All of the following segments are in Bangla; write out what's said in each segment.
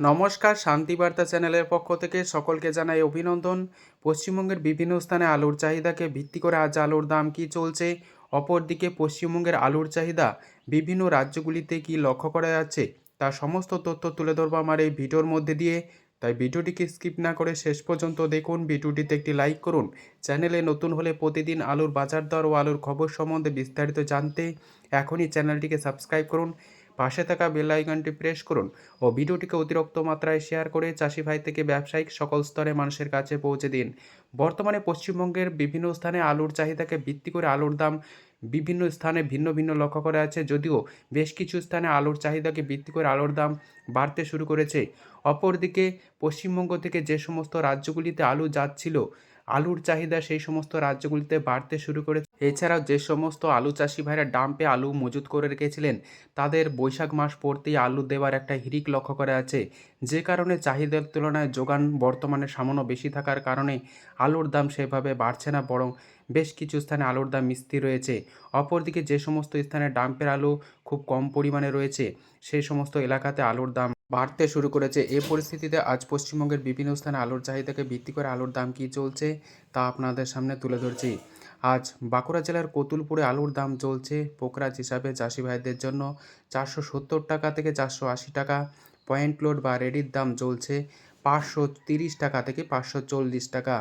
নমস্কার শান্তিবার্তা চ্যানেলের পক্ষ থেকে সকলকে জানাই অভিনন্দন। পশ্চিমবঙ্গের বিভিন্ন স্থানে আলুর চাহিদাকে ভিত্তি করে আজ আলুর দাম কী চলছে? অপরদিকে পশ্চিমবঙ্গের আলুর চাহিদা বিভিন্ন রাজ্যগুলিতে কি লক্ষ্য করা যাচ্ছে? তার সমস্ত তথ্য তুলে ধরবো আমার এই ভিডিওর মধ্যে দিয়ে। তাই ভিডিওটিকে স্কিপ না করে শেষ পর্যন্ত দেখুন, ভিডিওটিতে একটি লাইক করুন। চ্যানেলে নতুন হলে প্রতিদিন আলুর বাজার দর ও আলুর খবর সম্বন্ধে বিস্তারিত জানতে এখনই চ্যানেলটিকে সাবস্ক্রাইব করুন। পাশে থাকা বেল আইকনটি প্রেস করুন ও ভিডিওটিকে অতিরিক্ত মাত্রায় শেয়ার করে চাষি ভাই থেকে ব্যবসায়িক সকল স্তরে মানুষের কাছে পৌঁছে দিন। বর্তমানে পশ্চিমবঙ্গের বিভিন্ন স্থানে আলুর চাহিদাকে ভিত্তি করে আলুর দাম বিভিন্ন স্থানে ভিন্ন ভিন্ন লক্ষ্য করা আছে, যদিও বেশ কিছু স্থানে আলুর চাহিদাকে ভিত্তি করে আলুর দাম বাড়তে শুরু করেছে। অপরদিকে পশ্চিমবঙ্গ থেকে যে সমস্ত রাজ্যগুলিতে আলু যাচ্ছিল, আলুর চাহিদা সেই সমস্ত রাজ্যগুলিতে বাড়তে শুরু করেছে। এছাড়াও যে সমস্ত আলু চাষি ভাইরা ডাম্পে আলু মজুত করে রেখেছিলেন, তাদের বৈশাখ মাস পড়তেই আলু দেওয়ার একটা হিরিক লক্ষ্য করা আছে। যে কারণে চাহিদার তুলনায় যোগান বর্তমানে সামান্য বেশি থাকার কারণে আলুর দাম সেভাবে বাড়ছে না, বরং বেশ কিছু স্থানে আলুর দাম স্থির রয়েছে। অপরদিকে যে সমস্ত স্থানে ডাম্পের আলু খুব কম পরিমাণে রয়েছে সেই সমস্ত এলাকাতে আলুর দাম বাড়তে শুরু করেছে। এ পরিস্থিতিতে আজ পশ্চিমবঙ্গের বিভিন্ন স্থানে আলুর চাহিদাকে ভিত্তি করে আলুর দাম কী চলছে, তা আপনাদের সামনে তুলে ধরছি। আজ বাঁকুড়া জেলার কতুলপুরে আলুর দাম চলছে। পোকরাজ হিসাবে চাষি ভাইদের জন্য চারশো সত্তর টাকা থেকে চারশো আশি টাকা। পয়েন্ট লোড বা রেডির দাম চলছে পাঁচশো তিরিশ টাকা থেকে পাঁচশো চল্লিশ টাকা।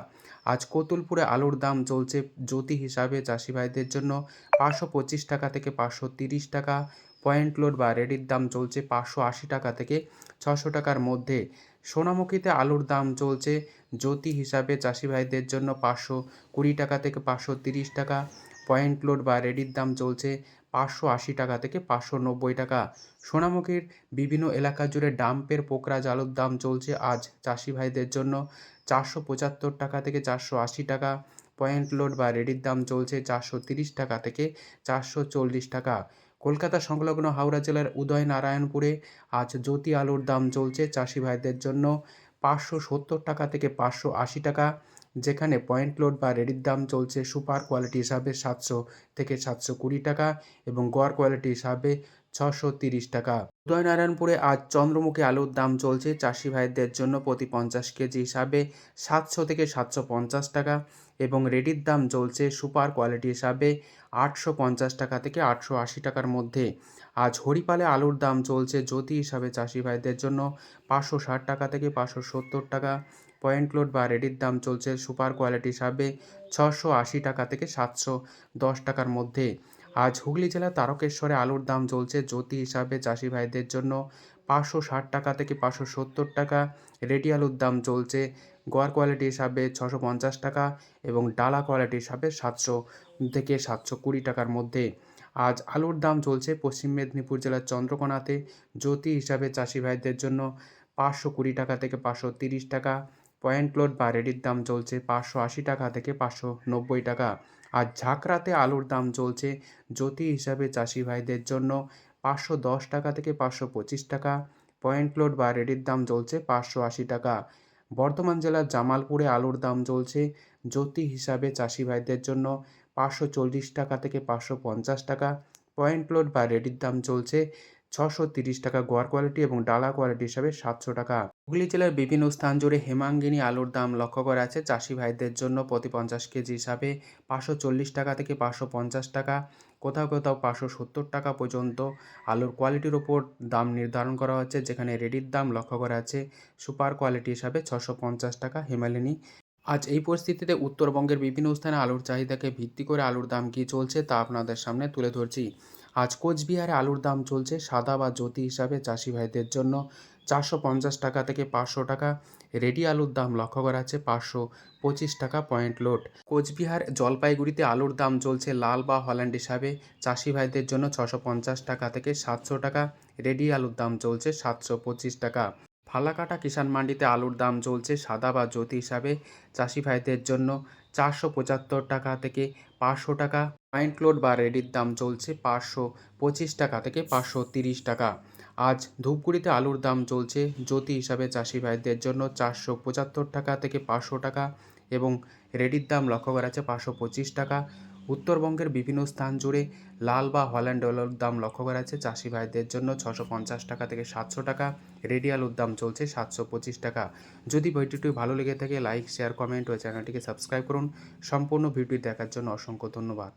আজ কতুলপুরে আলুর দাম চলছে জ্যোতি হিসাবে চাষি ভাইদের জন্য পাঁচশো পঁচিশ টাকা থেকে পাঁচশো তিরিশ টাকা। পয়েন্ট লোড বা রেডির দাম চলছে পাঁচশো আশি টাকা থেকে ছশো টাকার মধ্যে। সোনামুখীতে আলুর দাম চলছে। জ্যোতি হিসাবে চাষি ভাইদের জন্য পাঁচশো কুড়ি টাকা থেকে পাঁচশো তিরিশ টাকা। পয়েন্ট লোড বা রেডির দাম চলছে পাঁচশো আশি টাকা থেকে পাঁচশো নব্বই টাকা। সোনামুখীর বিভিন্ন এলাকা জুড়ে ডাম্পের পোকরাজ আলুর দাম চলছে আজ চাষি ভাইদের জন্য চারশো পঁচাত্তর টাকা থেকে চারশো আশি টাকা। পয়েন্ট লোড বা রেডির দাম চলছে চারশো তিরিশ টাকা থেকে চারশো চল্লিশ টাকা। কলকাতা সংলগ্ন হাওড়া জেলার উদয়নারায়ণপুরে আজ জ্যোতি আলুর দাম চলছে। চাষি ভাইদের জন্য পাঁচশো সত্তর টাকা থেকে পাঁচশো আশি টাকা। যেখানে পয়েন্ট লোড বা রেডির দাম চলছে সুপার কোয়ালিটি হিসাবে সাতশো থেকে সাতশো কুড়ি টাকা এবং গড় কোয়ালিটি হিসাবে ছশো তিরিশ টাকা। উদয়নারায়ণপুরে আজ চন্দ্রমুখী আলুর দাম চলছে চাষি ভাইদের জন্য প্রতি পঞ্চাশ কেজি হিসাবে সাতশো থেকে সাতশো পঞ্চাশ টাকা এবং রেডির দাম চলছে সুপার কোয়ালিটি হিসাবে আটশো পঞ্চাশ টাকা থেকে আটশো আশি টাকার মধ্যে। আজ হরিপালে আলুর দাম চলছে জ্যোতি হিসাবে চাষি ভাইদের জন্য পাঁচশো ষাট টাকা থেকে পাঁচশো সত্তর টাকা পয়েন্ট লোড বা রেডির দাম চলছে সুপার কোয়ালিটি হিসাবে ছশো আশি টাকা থেকে সাতশো দশ টাকার মধ্যে। আজ হুগলি জেলার তারকেশ্বরে আলুর দাম চলছে জ্যোতি হিসাবে চাষি ভাইদের জন্য পাঁচশো ষাট টাকা থেকে পাঁচশো সত্তর টাকা। রেডি আলুর দাম চলছে গোয়ার কোয়ালিটি হিসাবে ছশো পঞ্চাশ টাকা এবং ডালা কোয়ালিটি হিসাবে সাতশো থেকে সাতশো কুড়ি টাকার মধ্যে। আজ আলুর দাম চলছে পশ্চিম মেদিনীপুর জেলার চন্দ্রকোনাতে। জ্যোতি হিসাবে চাষি ভাইদের জন্য পাঁচশো কুড়ি টাকা থেকে পাঁচশো তিরিশ টাকা। পয়েন্ট লোড বা রেডির দাম চলছে পাঁচশো আশি টাকা থেকে পাঁচশো নব্বই টাকা। আর ঝাঁকড়াতে আলুর দাম চলছে জ্যোতি হিসাবে চাষি ভাইদের জন্য পাঁচশো দশ টাকা থেকে পাঁচশো পঁচিশ টাকা। পয়েন্ট লোড বা রেডির দাম চলছে পাঁচশো আশি টাকা। বর্ধমান জেলার জামালপুরে আলুর দাম চলছে জ্যোতি হিসাবে চাষি ভাইদের জন্য পাঁচশো চল্লিশ টাকা থেকে পাঁচশো পঞ্চাশ টাকা। পয়েন্ট লোড বা রেডির দাম চলছে ছশো তিরিশ টাকা গোয়ার কোয়ালিটি এবং ডালা কোয়ালিটি হিসাবে সাতশো টাকা। হুগলি জেলার বিভিন্ন স্থান জুড়ে হেমাঙ্গিনী আলুর দাম লক্ষ্য করা আছে। চাষি ভাইদের জন্য প্রতি পঞ্চাশ কেজি হিসাবে পাঁচশো চল্লিশ টাকা থেকে পাঁচশো পঞ্চাশ টাকা, কোথাও কোথাও পাঁচশো সত্তর টাকা পর্যন্ত আলুর কোয়ালিটির ওপর দাম নির্ধারণ করা হচ্ছে, যেখানে রেডির দাম লক্ষ্য করা আছে। সুপার কোয়ালিটি হিসাবে ছশো পঞ্চাশ টাকা, হিমালিনী। আজ এই পরিস্থিতিতে উত্তরবঙ্গের বিভিন্ন স্থানে আলুর চাহিদাকে ভিত্তি করে আলুর দাম কী চলছে তা আপনাদের সামনে তুলে ধরছি। আজ কোচবিহারে আলুর দাম চলছে সাদা বা জ্যোতি হিসাবে চাষি ভাইদের জন্য। চারশো পঞ্চাশ টাকা থেকে পাঁচশো টাকা। রেডি আলুর দাম লক্ষ্য করা আছে পাঁচশো পঁচিশ টাকা পয়েন্ট লোড। কোচবিহার জলপাইগুড়িতে আলুর দাম চলছে লাল বা হল্যান্ড হিসাবে। চাষি ভাইদের জন্য ছশো পঞ্চাশ টাকা থেকে সাতশো টাকা। রেডি আলুর দাম চলছে সাতশো পঁচিশ টাকা। ফালাকাটা কিষাণ মান্ডিতে আলুর দাম চলছে সাদা বা জ্যোতি হিসাবে। চাষি ভাইদের জন্য চারশো পঁচাত্তর টাকা থেকে পাঁচশো টাকা। পয়েন্ট ক্লোড বা রেডির দাম চলছে পাঁচশো পঁচিশ টাকা থেকে পাঁচশো তিরিশ টাকা। আজ ধূপগুড়িতে আলুর দাম চলছে জ্যোতি হিসাবে চাষি ভাইদের জন্য চারশো পঁচাত্তর টাকা থেকে পাঁচশো টাকা এবং রেডির দাম লক্ষ্য করা আছে পাঁচশো পঁচিশ টাকা। উত্তরবঙ্গের বিভিন্ন স্থান জুড়ে লাল বা হল্যান্ড ডলার দাম লক্ষ্য করা যাচ্ছে। চাষি ভাইদের জন্য ছশো পঞ্চাশ টাকা থেকে সাতশো টাকা, রেডিয়াল দাম চলছে সাতশো পঁচিশ টাকা। যদি ভিডিওটি ভালো লেগে থাকে, লাইক, শেয়ার, কমেন্ট ও চ্যানেলটিকে সাবস্ক্রাইব করুন। সম্পূর্ণ ভিডিওটি দেখার জন্য অসংখ্য ধন্যবাদ।